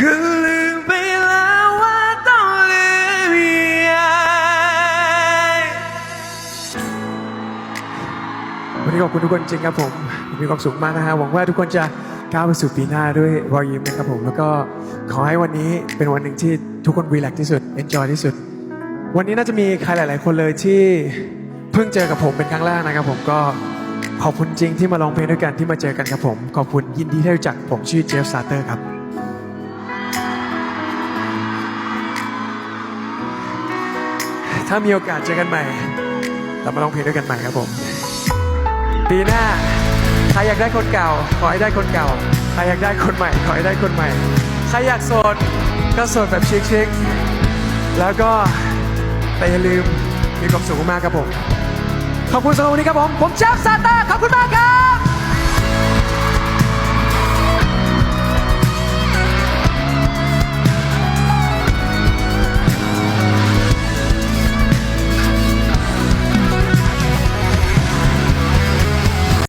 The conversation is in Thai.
คือลืมไปแล้วว่าต้องลืมยังวันนี้ขอบคุณทุกคนจริงครับผม มีความสุขมากนะฮะ หวังว่าทุกคนจะก้าวไปสู่ปีหน้าด้วยรอยยิ้มนะครับผม แล้วก็ขอให้วันนี้เป็นวันหนึ่งที่ทุกคนรีแลกที่สุดเอนจอยที่สุด วันนี้น่าจะมีใครหลาย ๆ คนเลยที่เพิ่งเจอกับผมเป็นครั้งแรกนะครับผมก็ขอบคุณจริงที่มาร้องเพลงด้วยกันที่มาเจอกันครับผม ขอบคุณยินดีที่รู้จักผมชื่อเจฟซาเตอร์ครับ ถ้ามีโอกาสเจอกันใหม่ เรามาร้องเพลงด้วยกันใหม่ครับผม ปีหน้า ใครอยากได้คนเก่า ขอให้ได้คนเก่า ใครอยากได้คนใหม่ ขอให้ได้คนใหม่ ใครอยากโสด ก็โสดแบบชิคๆแล้วก็แต่อย่าลืมมีความสุขมากครับผม ขอบคุณสำหรับวันนี้ครับผม ผมเจฟซาตอร์ขอบคุณมากครับ